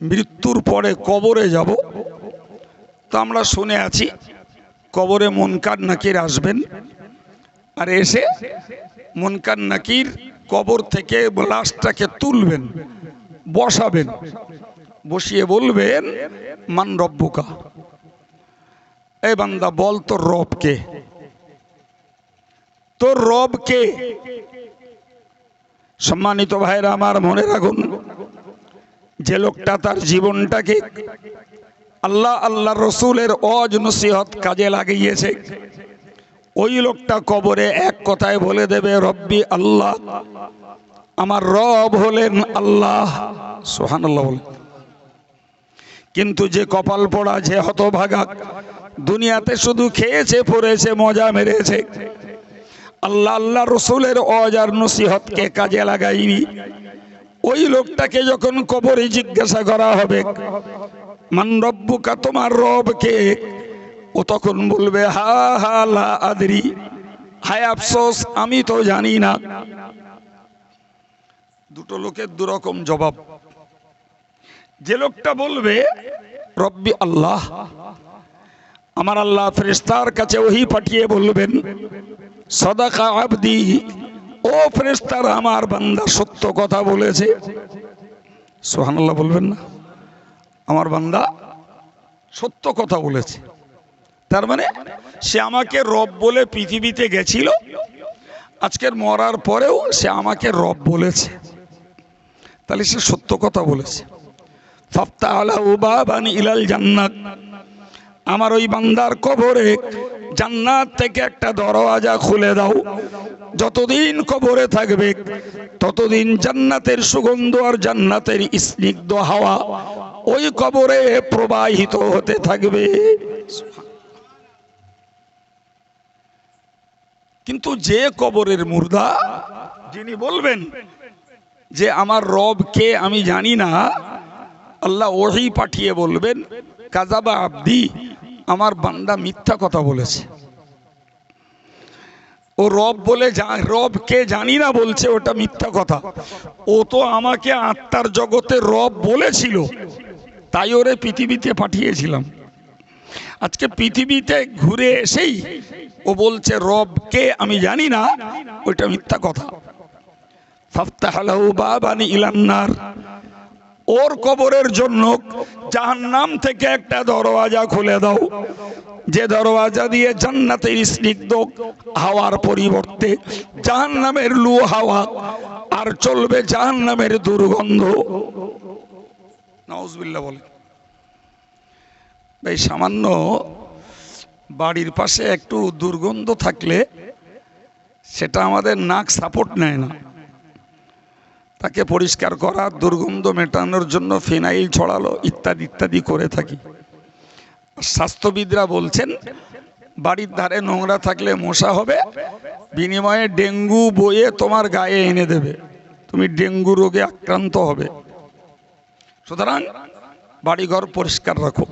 মৃত্যুর পরে কবরে যাব। তো আমরা শুনে আছি, কবরে মনকার নাকির আসবেন। আর এসে মনকার নাকির কবর থেকে লাশটাকে তুলবেন, বসাবেন, বসিয়ে বলবেন, মান রব্বুকা? এই বান্দা, বল তোর রবকে তোর রবকে সম্মানিত ভাইরা, আমার মনে রাখুন যে লোকটা তার জীবনটাকে আল্লাহ আল্লাহ রসুলের অজ নসিহত কাজে লাগিয়েছে, ওই লোকটা কবরে এক কথায় বলে দেবে, রব্বি আল্লাহ, আমার রব হলেন আল্লাহ। সোহান কিন্তু যে কপাল পড়া, যে হতভাগা, দুনিয়াতে শুধু খেয়েছে, পড়েছে, মজা মেরেছে, আল্লাহ আল্লাহ রসুলের অজার নসিহতকে কাজে লাগাইনি ওই লোকটাকে যখন কবরে জিজ্ঞাসা করা হবে, মান রব্বুকা, তোমার রবকে ও তখন বলবে, হা হা, লা আদরি। হায় আফসোস, আমি তো জানি না। দুটো লোকের দুরকম জবাব। যে লোকটা বলবে, রব্বি আল্লাহ। আমার আল্লাহ ফেরেস্তার কাছে ওহি পাঠিয়ে বলবেন, সদাকা আবদি ও ফেরেস্তার আমার বান্দা সত্য কথা বলেছে। সোহানাল্লাহ বলবেন না। আমার বান্দা সত্য কথা বলেছে। তার মানে সে আমাকে রব বলে পৃথিবীতে গেছিল, আজকের মরার পরেও সে আমাকে রব বলেছে। তাহলে সে সত্য কথা বলেছে। ফাফতা আলা উবাবানি ইলাল জান্নাত। আমার ওই বান্দার কবরে জান্নাত থেকে একটা দরওয়াজা খুলে দাও। যতদিন কবরে থাকবে, ততদিন জান্নাতের সুগন্ধ আর জান্নাতের স্নিগ্ধ হাওয়া ওই কবরে প্রবাহিত হতে থাকবে। কিন্তু যে কবরের মুর্দা, যিনি বলবেন যে আমার রব কে আমি জানি না, আল্লাহ ওহি পাঠিয়ে বলবেন, কাজাবা আব্দি। আমার বান্দা মিথ্যা কথা বলেছে। ও রব বলে রব কে জানি না বলছে ওটা মিথ্যা কথা। ও তো আমাকে আত্মার জগতে রব বলেছিল, তাই ওরে পৃথিবীতে পাঠিয়েছিলাম। আজকে পৃথিবীতে ঘুরে এসেই ও বলছে, রব কে আমি জানি না, ওইটা মিথ্যা কথা। ফাফতাহালাহু বাবানি ইলান্নার ওর কবরের জন্য জাহান্নাম থেকে একটা দরওয়াজা খুলে দাও। যে দরওয়াজা দিয়ে জান্নাতের স্নিগ্ধ হাওয়ার পরিবর্তে জাহান্নামের লু হাওয়া আর চলবে জাহান্নামের দুর্গন্ধ। নাউজবিল্লাহ বলে এই সামান্য বাড়ির পাশে একটু দুর্গন্ধ থাকলে সেটা আমাদের নাক সাপোর্ট নেয় না। তাকে পরিষ্কার করা, দুর্গন্ধ মেটানোর জন্য ফিনাইল ছড়ালো, ইত্যাদি ইত্যাদি করে থাকি। স্বাস্থ্যবিদরা বলছেন, বাড়ির ধারে নোংরা থাকলে মশা হবে, বিনিময়ে ডেঙ্গু বয়ে তোমার গায়ে এনে দেবে, তুমি ডেঙ্গু রোগে আক্রান্ত হবে। সুতরাং বাড়িঘর পরিষ্কার রাখো।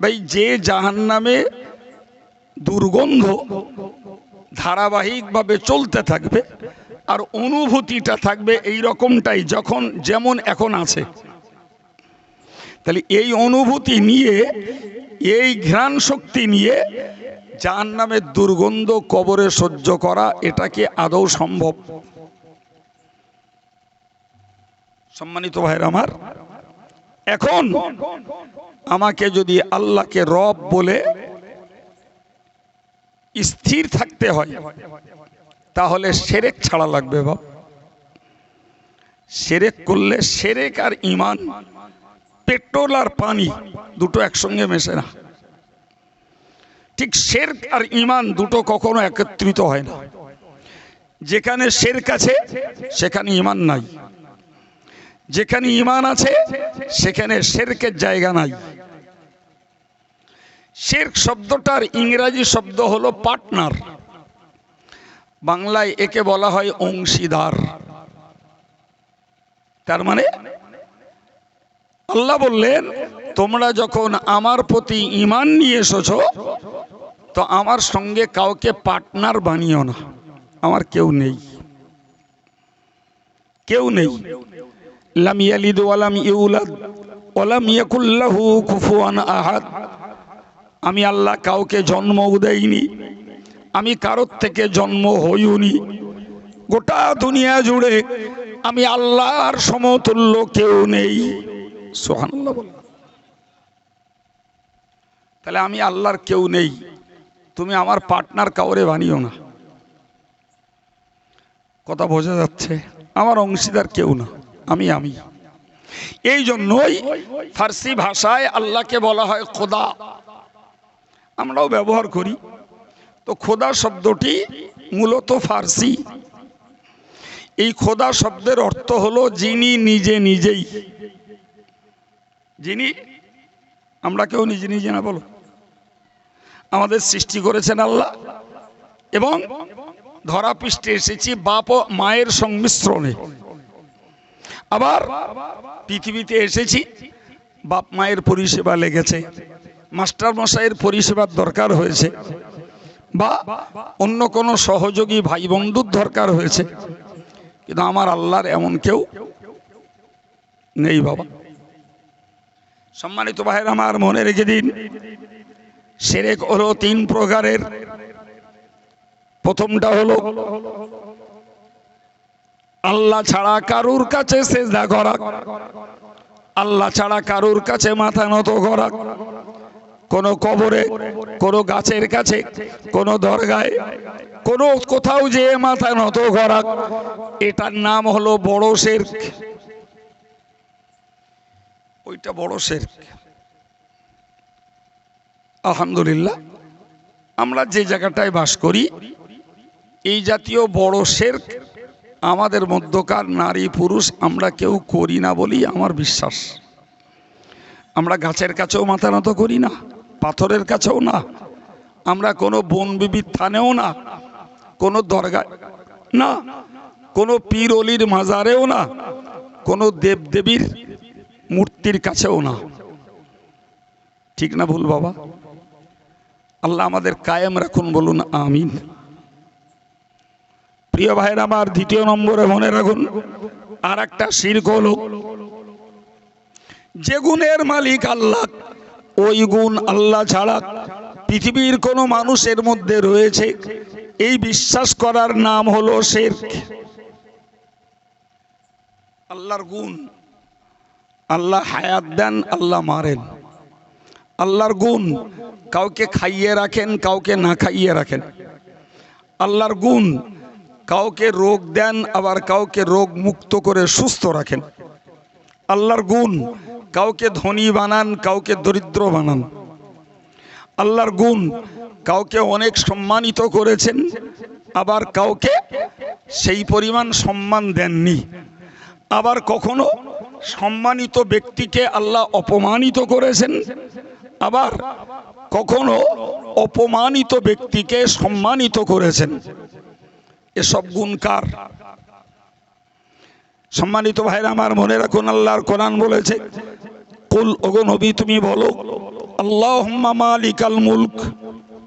ভাই, যে জাহান নামে দুর্গন্ধ ধারাবাহিকভাবে চলতে থাকবে আর অনুভূতিটা থাকবে এই রকমটাই যখন, যেমন এখন আছে। তাহলে এই অনুভূতি নিয়ে, এই ঘ্রাণ শক্তি নিয়ে যার নামে দুর্গন্ধ কবরে সহ্য করা এটাকে আদৌ সম্ভব? সম্মানিত ভাইয়ের আমার, এখন আমাকে যদি আল্লাহকে রব বলে, স্থির থাকতে হয় তাহলে সেরেক ছাড়া লাগবে বাপ। সেরেক করলে সেরেক আর ইমান পেট্রোল আর পানি দুটো একসঙ্গে মেশে না। ঠিক শেরক আর ইমান দুটো কখনো একত্রিত হয় না। যেখানে শেরক আছে, সেখানে ইমান নাই। যেখানে ইমান আছে, সেখানে শেরকের জায়গা নাই। শেরক শব্দটার ইংরাজি শব্দ হলো পার্টনার। বাংলায় একে বলা হয় অংশীদার। তার মানে আল্লাহ বললেন, তোমরা যখন আমার প্রতি ইমান নিয়ে এসেছ, তো আমার সঙ্গে কাউকে পার্টনার বানিও না। আমার কেউ নেই। কেউ নেই। ওয়ালাম কুফুয়ান আহাদ। আমি আল্লাহ কাউকে জন্মও দেইনি। আমি কারোর থেকে জন্ম হইনি গোটা দুনিয়া জুড়ে আমি আল্লাহর সমতুল্য কেউ নেই। সোহানাল্লাহ তাহলে আমি আল্লাহর কেউ নেই। তুমি আমার পার্টনার কাউরে বানিও না। কথা বোঝা যাচ্ছে, আমার অংশীদার কেউ না, আমি আমি। এই জন্যই ফার্সি ভাষায় আল্লাহকে বলা হয় খোদা। আমরাও ব্যবহার করি। তো খোদা শব্দটি মূলত ফার্সি। এই খোদা শব্দের অর্থ হলো যিনি নিজে নিজেই। যিনি, আমরা কেউ নিজে নিজে না বলো। আমাদের সৃষ্টি করেছেন আল্লাহ। এবং ধরা পৃষ্ঠে এসেছি বাপ মায়ের সংমিশ্রণে। আবার পৃথিবীতে এসেছি, বাপ মায়ের পরিষেবা লেগেছে। মাস্টার মশাইয়ের পরিষেবার দরকার হয়েছে। বা অন্য কোনো সহযোগী ভাই বন্ধুর দরকার হয়েছে। কিন্তু আমার আল্লাহর এমন কেউ নেই বাবা। সম্মানিত ভাইয়ের, আমার মনে রেখে দিন, সেরেক হলো তিন প্রকারের। প্রথমটা হলো, আল্লাহ ছাড়া কারুর কাছে করা, আল্লাহ ছাড়া কারুর কাছে মাথা নত করা কোনো কবরে, কোনো গাছের কাছে, কোনো দরগায়, কোনো কোথাও যে মাথা নত করা, এটার নাম হলো বড় শের ওইটা বড় শের আলহামদুলিল্লাহ, আমরা যে জায়গাটায় বাস করি, এই জাতীয় বড় শের আমাদের মধ্যকার নারী পুরুষ আমরা কেউ করি না বলি আমার বিশ্বাস। আমরা গাছের কাছেও মাথা নত করি না। পাথরের কাছেও না। আমরা কোনো বন বিবির থানেও না। কোনো দরগায় না। কোনো পীর অলির মাজারেও না। কোনো দেবদেবীর মূর্তির কাছেও না। ঠিক না ভুল বাবা? আল্লাহ আমাদের কায়েম রাখুন বলুন, আমিন। প্রিয় ভাইয়ের, আমার দ্বিতীয় নম্বরে মনে রাখুন আর একটা শির্ক হলো, যে গুণের মালিক আল্লাহ ওই গুণ আল্লাহ ছাড়া পৃথিবীর কোনো মানুষের মধ্যে রয়েছে। এই বিশ্বাস করার নাম হলো শের আল্লাহর গুণ, আল্লাহ হায়াত দেন, আল্লাহ মারেন। আল্লাহর গুণ, কাউকে খাইয়ে রাখেন, কাউকে না খাইয়ে রাখেন। আল্লাহর গুণ, কাউকে রোগ দেন, আবার কাউকে রোগ মুক্ত করে সুস্থ রাখেন। আল্লাহর গুণ। কাউকে ধনী বানান, কাউকে দরিদ্র বানান। আল্লাহর গুণ, কাউকে অনেক সম্মানিত করেছেন, আবার কাউকে সেই পরিমাণ সম্মান দেননি। আবার কখনো সম্মানিত ব্যক্তিকে আল্লাহ অপমানিত করেছেন, আবার কখনো অপমানিত ব্যক্তিকে সম্মানিত করেছেন। এসব গুণ কার? সম্মানিত ভাইরা, আমার মনে রাখুন, আল্লাহর কোরআন বলেছে, কুল, ওগো নবী, তুমি বলো আল্লাহ মালিকাল মুলক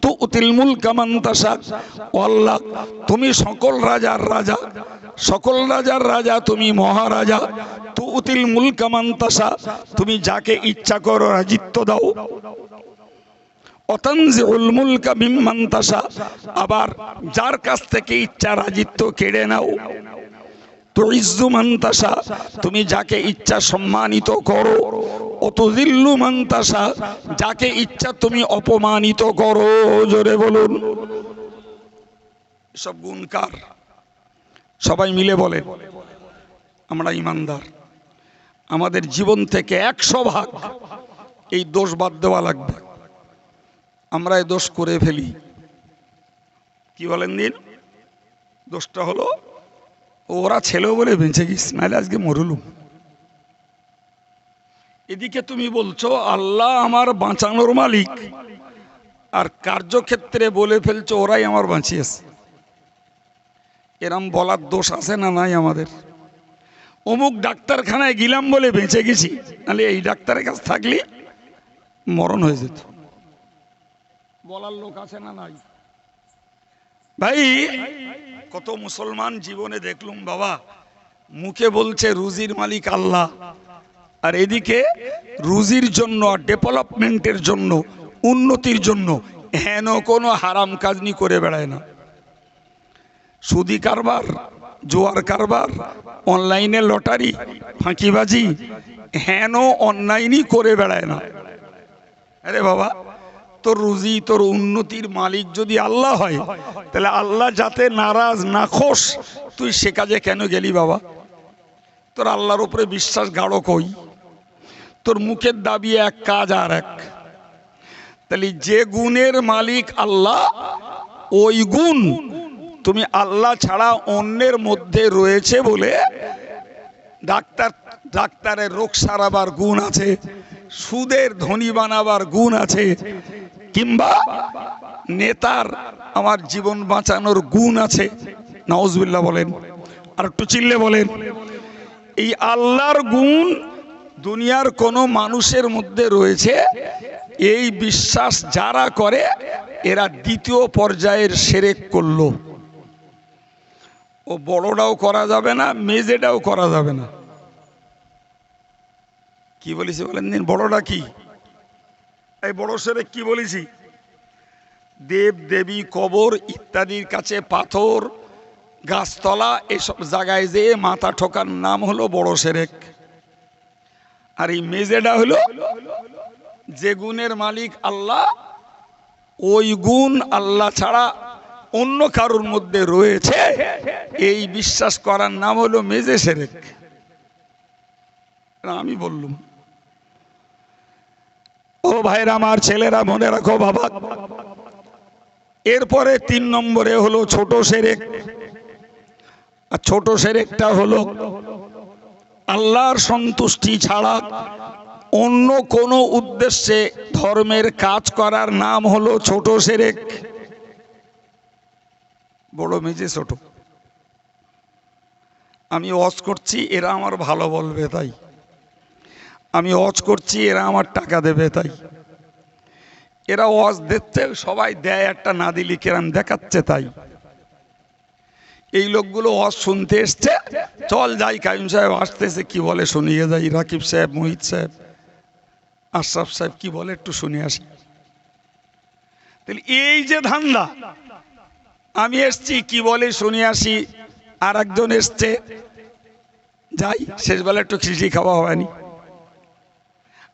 তু উতিল মুলক আল্লাহ, তুমি সকল রাজার রাজা, সকল রাজার রাজা, তুমি মহারাজা তু উতিল মুলক মান্তাসা তুমি যাকে ইচ্ছা করো, রাজিত্ব দাও। অতনজিউল মুলকা মিম্মান তাশা। আবার যার কাছ থেকে ইচ্ছা, রাজিত্ব কেড়ে নাও। মান্তাসা তুমি যাকে ইচ্ছা সম্মানিত করো। অতদিল্লু মান্তাসা যাকে ইচ্ছা তুমি অপমানিত করো। জোরে বলুন। সব গুণকার সবাই মিলে বলে আমরা ইমানদার। আমাদের জীবন থেকে একশো ভাগ এই দোষ বাদ দেওয়া লাগবে। আমরা এই দোষ করে ফেলি। কি বলেন দিন? দোষটা হলো ওরা ছেলেও বলে বেঁচে গিস নাহলে আজকে মরুলুম এদিকে তুমি বলছো, আল্লাহ আমার বাঁচানোর মালিক। আর কার্যক্ষেত্রে বলে ফেলছো, ওরাই আমার বাঁচিয়েছে। এরম বলার দোষ আছে না নাই আমাদের? অমুক ডাক্তারখানায় গেলাম বলে বেঁচে গেছি, নাহলে এই ডাক্তারের কাছে থাকলে মরণ হয়ে যেত। বলার লোক আছে না নাই? ভাই, কত মুসলমান জীবনে দেখলুম বাবা, মুখে বলছে রুজির মালিক আল্লাহ, আর এদিকে রুজির জন্য, ডেভেলপমেন্টের জন্য, উন্নতির জন্য হেন কোনো হারাম কাজনি করে বেড়ায় না। সুদি কারবার, জোয়ার কারবার, অনলাইনে লটারি, ফাঁকিবাজি, হেন অনলাইনই করে বেড়ায় না। আরে বাবা তোর রুজি, তোর উন্নতির মালিক যদি আল্লাহ হয়, তাহলে আল্লাহ যাতে নারাজ না খোস তুই সে কাজে কেন গেলি বাবা? তোর আল্লাহর উপরে বিশ্বাস গাঢ় কই? তোর মুখের দাবি এক, কাজ আর এক। তাহলে যে গুণের মালিক আল্লাহ, ওই গুণ তুমি আল্লাহ ছাড়া অন্যের মধ্যে রয়েছে বলে ডাক্তার, ডাক্তারের রোগ সারাবার গুণ আছে, সুদের ধনী বানাবার গুণ আছে কিংবা নেতার আমার জীবন বাঁচানোর গুণ আছে। নওয়াজবিল্লাহ বলেন, আর একটু চিল্লে বলেন, এই আল্লাহর গুণ দুনিয়ার কোনো মানুষের মধ্যে রয়েছে। এই বিশ্বাস যারা করে, এরা দ্বিতীয় পর্যায়ের সেরেক করল। ও বড়টাও করা যাবে না, মেজেটাও করা যাবে না। কি বলেছি বলেন দিন, বড়টা কি? এই বড় সেরেক কি বলেছি? দেব, দেবী, কবর ইত্যাদির কাছে পাথর, গাছতলা, এসব জায়গায় যেয়ে মাথা ঠোকার নাম হলো বড় সেরেক। আর এই মেজেটা হলো যে গুণের মালিক আল্লাহ, ওই গুণ আল্লাহ ছাড়া অন্য কারোর মধ্যে রয়েছে। এই বিশ্বাস করার নাম হলো মেজে সেরেক। আমি বললুম ও ভাইরা আমার ছেলেরা, মনে রাখো বাবা। এরপরে তিন নম্বরে হলো ছোট সেরেক। আর ছোট সেরেকটা হলো আল্লাহর সন্তুষ্টি ছাড়া অন্য কোনো উদ্দেশ্যে ধর্মের কাজ করার নাম হলো ছোট সেরেক। বড় মেজে ছোট। আমি অজ করছি, এরা আমার ভালো বলবে তাই। আমি অজ করছি, এরা আমার টাকা দেবে তাই। এরা অজ দিচ্ছে, সবাই দেয় একটা না দিলি কেরাম দেখাচ্ছে তাই। এই লোকগুলো অজ শুনতে এসছে। চল যাই, কাইম সাহেব আসতেছে, কি বলে শুনিয়ে যাই। রাকিব সাহেব, মোহিত সাহেব, আশরাফ সাহেব, কি বলে একটু শুনে আসি। তাহলে এই যে ধান্দা, আমি এসছি, কি বলে শুনে আসি। আর একজন এসছে। যাই, শেষবেলা একটু খিচড়ি খাওয়া হয়নি।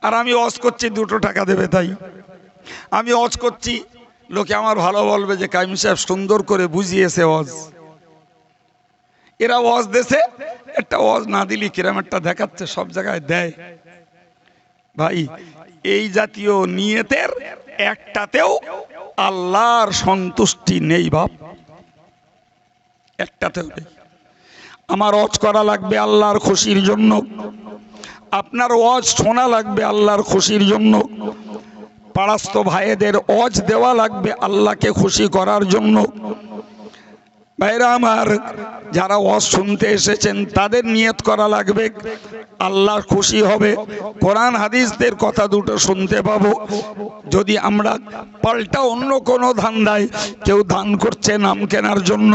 আর আমি অজ করছি দুটো টাকা দেবে তাই। আমি অজ করছি, লোকে আমার ভালো বলবে যে কাইম সাহেব সুন্দর করে বুঝিয়েছে অজ এরা ওয়াজ দেশে একটা অজ না দিলি কিরম একটা দেখাচ্ছে, সব জায়গায় দেয়। ভাই, এই জাতীয় নিয়তের একটাতেও আল্লাহর সন্তুষ্টি নেই বাপ। একটাতেও নেই। আমার অজ করা লাগবে আল্লাহর খুশির জন্য। আপনার ওয়াজ শোনা লাগবে আল্লাহর খুশির জন্য। পাড়াস্ত ভাইয়েদের অজ দেওয়া লাগবে আল্লাহকে খুশি করার জন্য। ভাইরা আমার, যারা ওয়াজ শুনতে এসেছেন, তাদের নিয়ত করা লাগবে, আল্লাহ খুশি হবে। কোরআন, হাদিসদের কথা দুটো শুনতে পাবো। যদি আমরা পাল্টা অন্য কোনো ধান্দায় কেউ দান করছে নাম কেনার জন্য,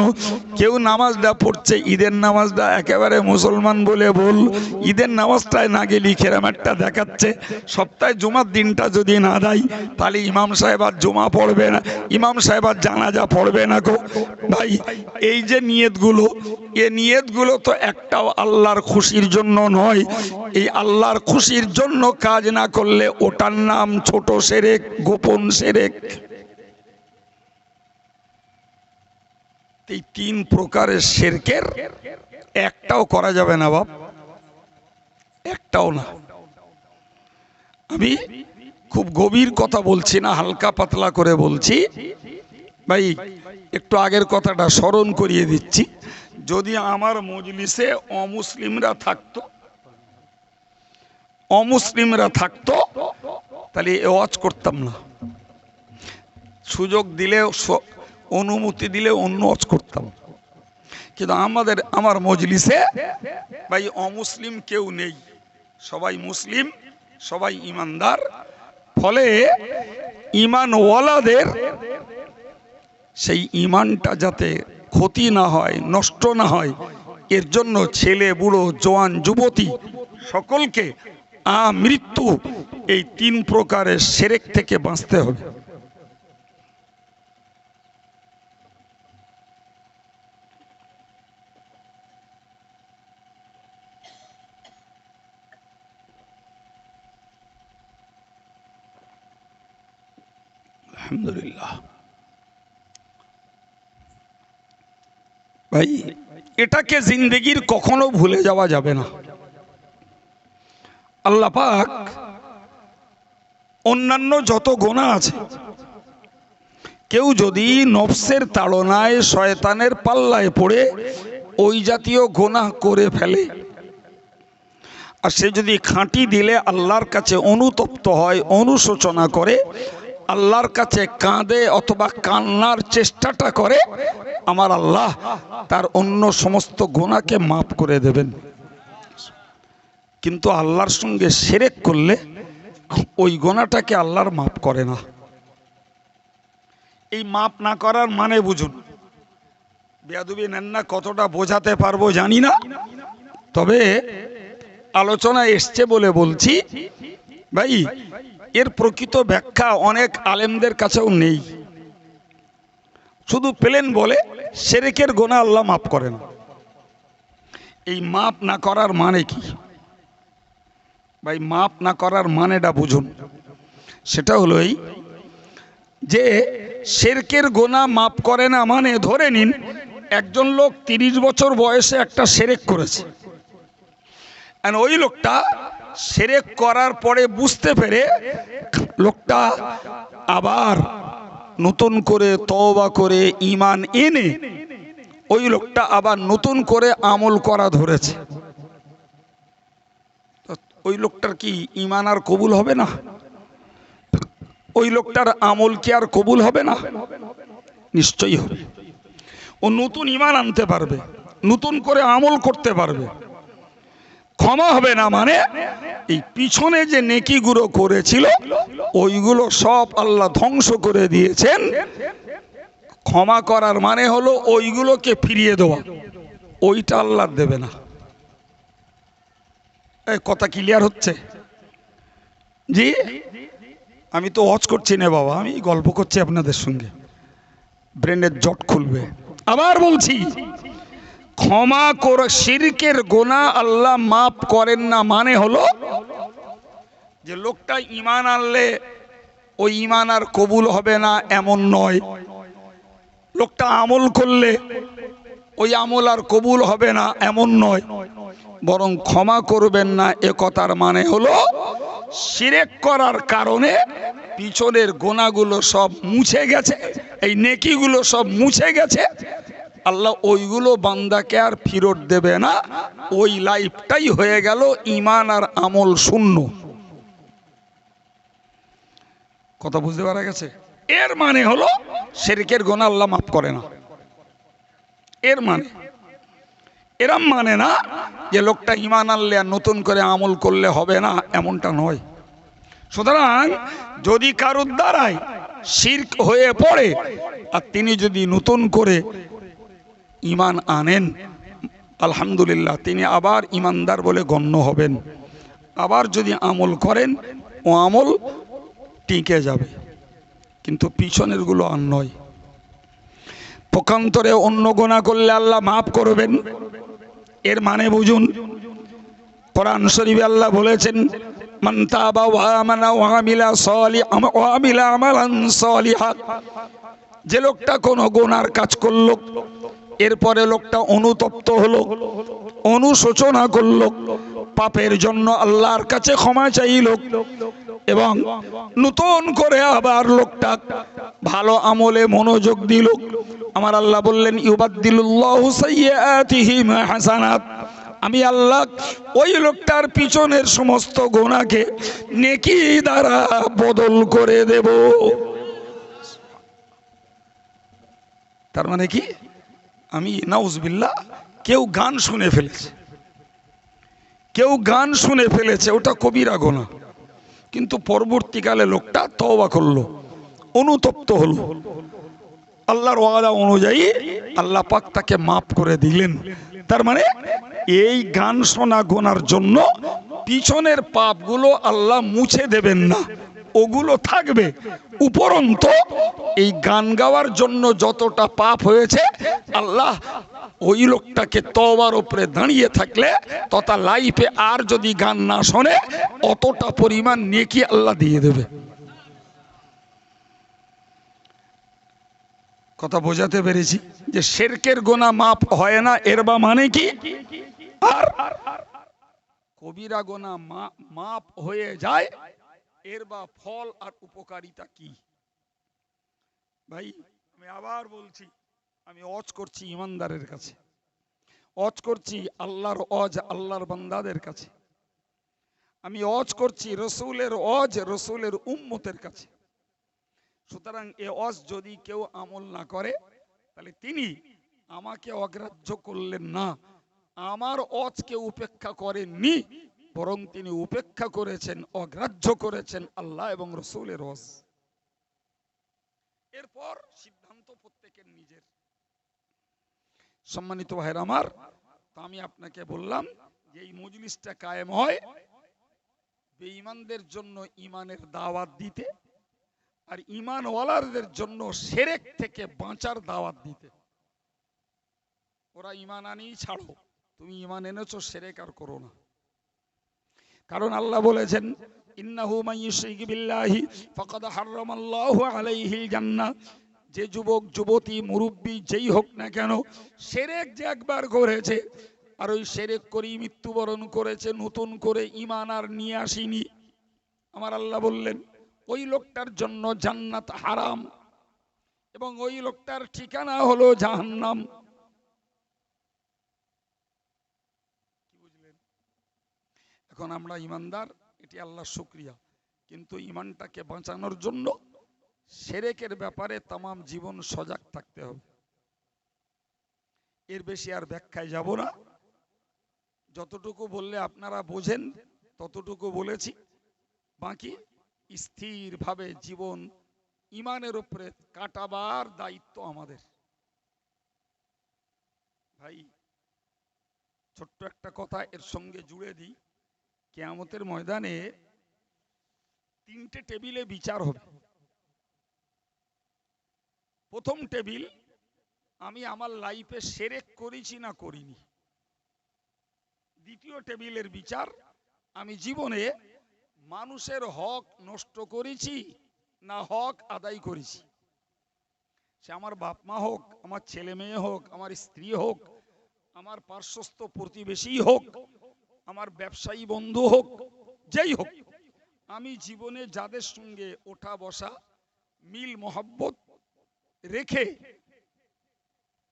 কেউ নামাজটা পড়ছে, ঈদের নামাজটা একেবারে মুসলমান বলে বল ঈদের নামাজটায় না গেলি খেরাম একটা দেখাচ্ছে। সপ্তাহে জুমার দিনটা যদি না দেয় তাহলে ইমাম সাহেব আর জমা পড়বে না, ইমাম সাহেব আর জানাজা পড়বে না গো। ভাই এই যে নিয়তগুলো, এ নিয়তগুলো তো একটাও আল্লাহর খুশির জন্য নয়। এই আল্লাহর খুশির জন্য কাজ না করলে ওটার নাম ছোট সেরেক, গোপন সেরেক। এই তিন প্রকারের শেরকের একটাও করা যাবে না বাপ। একটাও না। আমি খুব গভীর কথা বলছি না, হালকা পাতলা করে বলছি। ভাই, একটু আগের কথাটা স্মরণ করিয়ে দিচ্ছি। যদি আমার মজলিসে অমুসলিমরা থাকতো অমুসলিমরা থাকতো, তাহলে ওয়াজ করতাম না। সুযোগ দিলে অনুমতি দিলে অন্য ওয়াজ করতাম। কিন্তু আমাদের, আমার মজলিসে, ভাই, অমুসলিম কেউ নেই। সবাই মুসলিম, সবাই ইমানদার। ফলে, ইমানওয়ালাদের সেই ইমানটা যাতে ক্ষতি না হয়, নষ্ট না হয়, এর জন্য ছেলে, বুড়ো, জোয়ান, যুবতী সকলকে আ মৃত্যু এই তিন প্রকারের সেরেক থেকে বাঁচতে হবে। আলহামদুলিল্লাহ। ভাই, এটাকে জিন্দগির কখনো ভুলে যাওয়া যাবে না। আল্লাহ পাক অন্যান্য যত গোনা আছে, কেউ যদি নফসের তাড়নায় শয়তানের পাল্লায় পড়ে ওই জাতীয় গোনা করে ফেলে, আর সে যদি খাঁটি দিলে আল্লাহর কাছে অনুতপ্ত হয়, অনুশোচনা করে আল্লাহর কাছে কাঁদে অথবা কান্নার চেষ্টাটা করে, আমার আল্লাহ তার অন্য সমস্ত গোনাকে মাফ করে দেবেন। কিন্তু আল্লাহর সঙ্গে সেরেক করলে ওই গোনাটাকে আল্লাহর মাফ করে না। এই মাপ না করার মানে বুঝুন, বেয়াদুবি নেন না, কতটা বোঝাতে পারব জানি না। তবে আলোচনা এসছে বলে বলছি, ভাই এর প্রকৃত ব্যাখ্যা অনেক আলেমদের কাছেও নেই। শুধু প্লেন বলে সেরেকের গোনা আল্লাহ মাফ করে না এই মাপ না করার মানে কি? ভাই মাপ না করার মানেটা বুঝুন। সেটা হলো এই যে শেরকের গোনা মাপ করে না মানে ধরে নিন একজন লোক তিরিশ বছর বয়সে একটা সেরেক করেছে। ওই লোকটা সেরেক করার পরে বুঝতে পেরে লোকটা আবার নতুন করে তওবা করে ইমান এনে ওই লোকটা আবার নতুন করে আমল করা ধরেছে। ওই লোকটার কি ইমান আর কবুল হবে না? ওই লোকটার আমল কি আর কবুল হবে না? নিশ্চয়ই হবে। ও নতুন ইমান আনতে পারবে, নতুন করে আমল করতে পারবে। ক্ষমা হবে না মানে এই পিছনে যে নেকিগুলো করেছিল, ওইগুলো সব আল্লাহ ধ্বংস করে দিয়েছেন। ক্ষমা করার মানে হলো ওইগুলোকে ফিরিয়ে দেওয়া। ওইটা আল্লাহ দেবে না। কথা ক্লিয়ার হচ্ছে? জি? আমি তো ওয়াচ করছি না বাবা, আমি গল্প করছি আপনাদের সঙ্গে। ব্রেনের জট খুলবে। আবার বলছি ক্ষমা করে, শিরকের গোনা আল্লাহ মাফ করেন না মানে হলো যে লোকটা ইমান আনলে ওই ইমান আর কবুল হবে না এমন নয়। লোকটা আমল করলে ওই আমল আর কবুল হবে না এমন নয়। বরং ক্ষমা করবেন না এ কথার মানে হলো শিরেক করার কারণে পিছনের গোনাগুলো সব মুছে গেছে, এই নেকিগুলো সব মুছে গেছে। আল্লাহ ওইগুলো বান্দাকে আর ফিরত দেবে না। ওই লাইফটাই হয়ে গেল ইমান আর আমল শূন্য। কথা বুঝতে পারা গেছে? এর মানে হলো শেরিকের গোনা আল্লাহ মাফ করে না। এর মানে। এরম মানে না যে লোকটা ইমান আনলে আর নতুন করে আমল করলে হবে না, এমনটা নয়। সুতরাং যদি কারুর দ্বারাই শির্ক হয়ে পড়ে, আর তিনি যদি নতুন করে ইমান আনেন। আলহামদুলিল্লাহ, তিনি আবার ইমানদার বলে গণ্য হবেন। আবার যদি আমল করেন, ও আমল টিকে যাবে। কিন্তু পিছনেরগুলো আর নয়। পক্ষান্তরে অন্য গোনা করলে আল্লাহ মাফ করবেন। এর মানে বুঝুন, কোরআন শরীফে আল্লাহ বলেছেন, মান আমানা আমিলা আমালান যে লোকটা কোনো গোনার কাজ করল এরপরে লোকটা অনুতপ্ত হলো, অনুশোচনা করল। পাপের জন্য আল্লাহর কাছে ক্ষমা চাইল এবং নতুন করে আবার লোকটা ভালো আমলে মনোযোগ দিল। আমার আল্লাহ বললেন, ইউবাদ্দিলুল্লাহু সাইয়্যাতিহিম হাসানাত। আমি আল্লাহ ওই লোকটার পিছনের সমস্ত গোনাকে নেকি দ্বারা বদল করে দেব। তার মানে কি? আমি নাউজবিল্লা কেউ গান শুনে ফেলেছে। কেউ গান শুনে ফেলেছে, ওটা কবিরা গোনা কিন্তু পরবর্তীকালে লোকটা তওবা করল, অনুতপ্ত হলো। আল্লাহর ওয়াদা অনুযায়ী আল্লাহ পাক তাকে মাফ করে দিলেন। তার মানে এই গান শোনা গোনার জন্য পিছনের পাপগুলো আল্লাহ মুছে দেবেন না। ওগুলো থাকবে। উপরন্ত এই গান গাওয়ার জন্য যতটা পাপ হয়েছে, আল্লাহ ওই লোকটাকে তবার উপরে দাঁড়িয়ে থাকলে তথা লাইফে আর যদি গান না শোনে, অতটা পরিমাণ নেকি আল্লাহ দিয়ে দেবে। কথা বোঝাতে পেরেছি যে শেরকের গোনা মাপ হয় না, এর বা মানে কি? আর কবিরা গোনা মাপ হয়ে যায় এর বা ফল আর উপকারিতা কি? ভাই, আমি আবার বলছি, আমি অজ করছি ইমানদারের কাছে। অজ করছি আল্লাহর অজ আল্লাহর বান্দাদের কাছে। আমি অজ করছি রসুলের অজ রসুলের উম্মতের কাছে। সুতরাং এ অজ যদি কেউ আমল না করে, তাহলে তিনি আমাকে অগ্রাহ্য করলেন না। আমার অজকে উপেক্ষা করেননি। বরং তিনি উপেক্ষা করেছেন, অগ্রাহ্য করেছেন আল্লাহ এবং রসুলের অজ এরপর সিদ্ধান্ত প্রত্যেকের নিজের। সম্মানিত ভাইয়ের আমার আমি আপনাকে বললাম যে এই মজলিসটা কায়েম হয় বেঈমানদের জন্য ইমানের দাওয়াত দিতে আর ইমানওয়ালাদের জন্য সেরেক থেকে বাঁচার দাওয়াত দিতে। ওরা ইমান আনিই ছাড়ো, তুমি ইমান এনেছো, সেরেক আর করো না। কারণ আল্লাহ বলেছেন, ইন্নাহু মাইয়ুশরিক বিল্লাহি ফাকাদ হারামাল্লাহু আলাইহিল জান্নাহ। যে যুবক, যুবতী, মুরব্বী, যেই হোক না কেন, সেরেক যে একবার করেছে, আর ওই সেরেক করেই মৃত্যুবরণ করেছে, নতুন করে ইমান আর নিয়ে আসিনি। আমার আল্লাহ বললেন, ওই লোকটার জন্য জান্নাত হারাম এবং ওই লোকটার ঠিকানা হলো জাহান্নাম কি বুঝলেন এখন আমরা ইমানদার, এটি আল্লাহর শুক্রিয়া। কিন্তু ইমানটাকে বাঁচানোর জন্য সেরেকের ব্যাপারে তামাম জীবন সজাগ থাকতে হবে। এর বেশি আর ব্যাখ্যায় যাব না। যতটুকু বললে আপনারা বোঝেন, ততটুকু বলেছি। বাকি স্থিরভাবে জীবন ইমানের উপরে কাটাবার দায়িত্ব আমাদের। ভাই, ছোট্ট একটা কথা এর সঙ্গে জুড়ে দিই। কেয়ামতের ময়দানে তিনটে টেবিলে বিচার হবে। প্রথম টেবিল, আমি আমার লাইফে সেরেক করেছি না করিনি। দ্বিতীয় টেবিলের বিচার, আমি জীবনে মানুষের হক নষ্ট করেছি না হক আদায় করেছি। সে আমার বাপ মা হোক, আমার ছেলে মেয়ে হোক, আমার স্ত্রী হোক, আমার পার্শ্বস্থ প্রতিবেশী হোক আমার ব্যবসায়ী বন্ধু হোক, যেই হোক, আমি জীবনে যাদের সঙ্গে ওঠা বসা, মিল মহাব্বত রেখে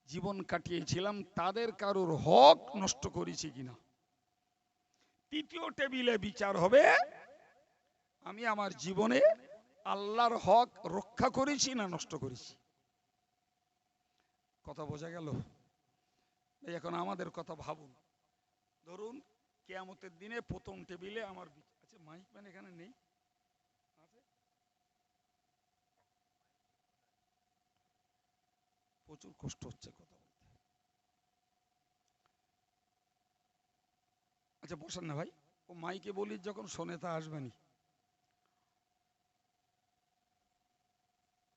জীবন কাটিয়েছিলাম, তাদের কারোর হক নষ্ট করেছি কিনা? তৃতীয় টেবিলে বিচার হবে, আমি আমার জীবনে আল্লাহর হক রক্ষা করেছি না নষ্ট করেছি? কথা বোঝা গেল? এখন আমাদের কথা ভাবুন। ধরুন কেয়ামতের দিনে প্রথম টেবিলে আমার আচ্ছা মাইক ম্যান এখানে নেই? আছে? প্রচুর কষ্ট হচ্ছে কথা বলতে। আচ্ছা বসেন না ভাই। ও মাইকে বলি যখন শোনে তা আসবেনি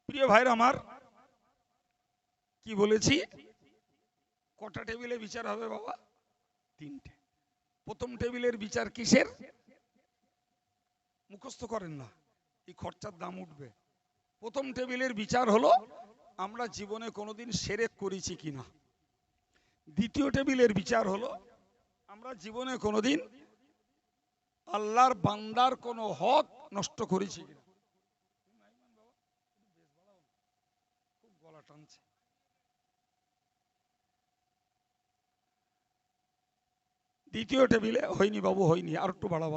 প্রিয় ভাইর আমার, কি বলেছি? কটা টেবিলে বিচার হবে বাবা? তিনটে। প্রথম টেবিলের বিচার কিসের? মুখস্থ করেন না। এই খরচার দাম উঠবে। প্রথম টেবিলের বিচার হলো, আমরা জীবনে কোনোদিন সেরেক করেছি কিনা। দ্বিতীয় টেবিলের বিচার হলো, আমরা জীবনে কোনোদিন আল্লাহর বান্দার কোনো হক নষ্ট করেছি কিনা। দ্বিতীয় টেবিলে, হয়নি বাবু, হয়নি, আর একটু বাড়া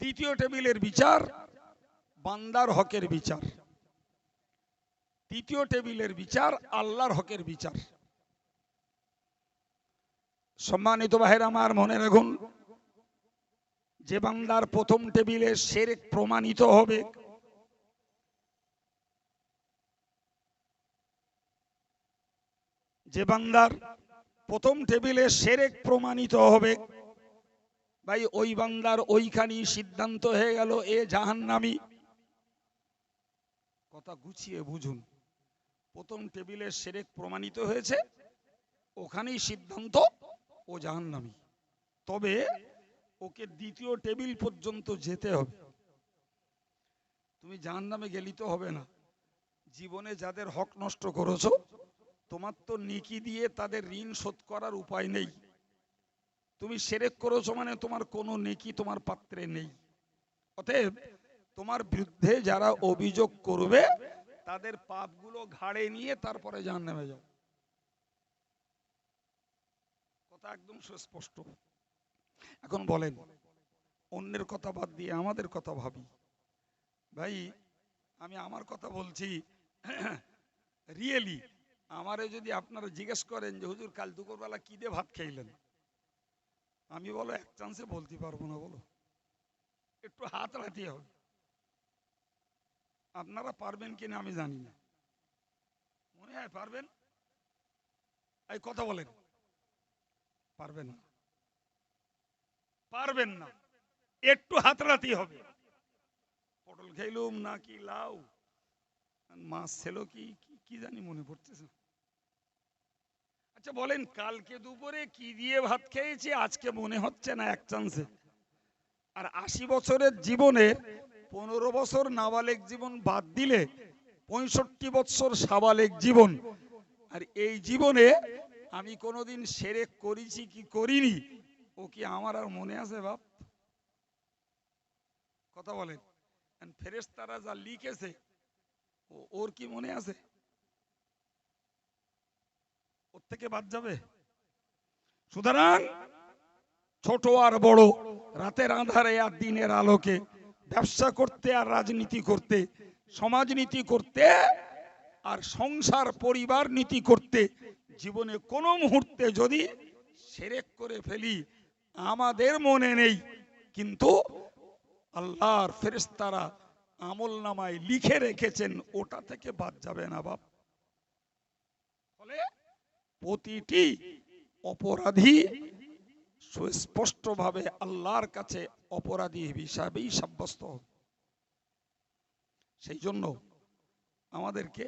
দ্বিতীয় টেবিলের বিচার, বান্দার হকের বিচার। তৃতীয় টেবিলের বিচার, আল্লাহর হকের বিচার। সম্মানিত বাহের আমার মনে রাখুন, যে বান্দার প্রথম টেবিলে সেরে প্রমাণিত হবে। যে বান্দার প্রথম টেবিলে সেরেক প্রমাণিত হবে। ভাই, ওই বান্দার ওইখানেই সিদ্ধান্ত হয়ে গেল, এ জাহান্নামী। কথা গুছিয়ে বুঝুন। প্রথম টেবিলে সেরেক প্রমাণিত হয়েছে, ওখানেই সিদ্ধান্ত, ও জাহান্নামী। তবে ওকে দ্বিতীয় টেবিল পর্যন্ত যেতে হবে। তুমি জাহান্নামে গেলি তো হবে না। জীবনে যাদের হক নষ্ট করেছ তোমার তো নেকি দিয়ে তাদের ঋণ শোধ করার উপায় নেই। তুমি সেরেক করেছ মানে তোমার কোনো নেকি তোমার পাত্রে নেই। অতএব তোমার বিরুদ্ধে যারা অভিযোগ করবে, তাদের পাপগুলো ঘাড়ে নিয়ে তারপরে জান নেমে যাও। কথা একদম সুস্পষ্ট। এখন বলেন, অন্যের কথা বাদ দিয়ে আমাদের কথা ভাবি। ভাই, আমি আমার কথা বলছি, রিয়েলি। আমারে যদি আপনারা জিজ্ঞেস করেন যে, হুজুর, কাল দুপুরবেলা কি দিয়ে ভাত খাইলেন? আমি বলো, এক চান্সে বলতে পারব না, বলো। একটু হাত রাতি হবে। আপনারা পারবেন কিনা আমি জানি না। মনে হয় পারবেন? এই কথা বলেন। পারবেন না। পারবেন না। একটু হাতরাতি হবে। পটল খাইলুম নাকি লাউ? মাছ ছিল কি, কি- জানি মনে পড়তেছে। আচ্ছা বলেন, কালকে দুপুরে কি দিয়ে ভাত খেয়েছি? আজকে মনে হচ্ছে না, এক চান্সে আর আশি বছরের জীবনে পনেরো বছর নাবালেক জীবন বাদ দিলে পঁয়ষট্টি বছর সাবালেক জীবন। আর এই জীবনে আমি কোনোদিন সেরে করেছি কি করিনি, ও কি আমার আর মনে আছে বাপ? কথা বলেন। ফেরেস্তারা যা লিখেছে ওর কি মনে আছে ওর থেকে বাদ যাবে। সুতরাং ছোট আর বড়, রাতের আধারে আর দিনের আলোকে ব্যবসা করতে আর রাজনীতি করতে সমাজনীতি করতে আর সংসার, পরিবার নীতি করতে, জীবনে কোনো মুহূর্তে যদি সেরেক করে ফেলি, আমাদের মনে নেই। কিন্তু আল্লাহর ফেরেস্তারা আমল নামায় লিখে রেখেছেন, ওটা থেকে বাদ যাবে না বাপ। ফলে প্রতিটি অপরাধী সুস্পষ্টভাবে আল্লাহর কাছে অপরাধী হিসাবেই সাব্যস্ত। সেই জন্য আমাদেরকে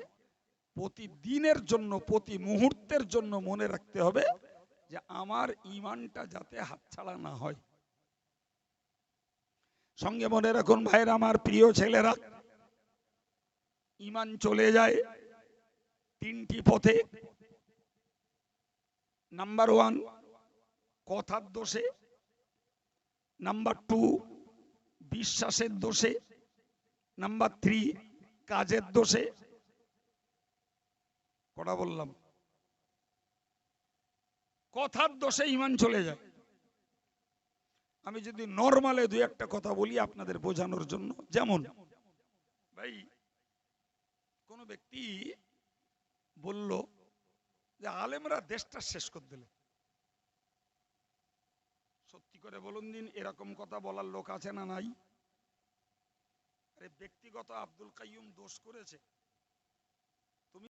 প্রতিদিনের জন্য, প্রতি মুহূর্তের জন্য মনে রাখতে হবে যে আমার ইমানটা যাতে হাতছাড়া না হয়। সঙ্গে মনে রাখুন, ভাইয়ের, আমার প্রিয় ছেলেরা, ইমান চলে যায় তিনটি পথে। নাম্বার ওয়ান কথার দোষে। নাম্বার টু বিশ্বাসের দোষে। নাম্বার থ্রি কাজের দোষে। কটা বললাম? কথার দোষে ইমান চলে যায়। আমি যদি নর্মালে দু একটা কথা বলি আপনাদের বোঝানোর জন্য, যেমন, ভাই, কোন ব্যক্তি বলল যে আলেমরা দেশটা শেষ করে দিলে। সত্যি করে বলুন দিন, এরকম কথা বলার লোক আছে না নাই? আরে ব্যক্তিগত আব্দুল কাইয়ুম দোষ করেছে।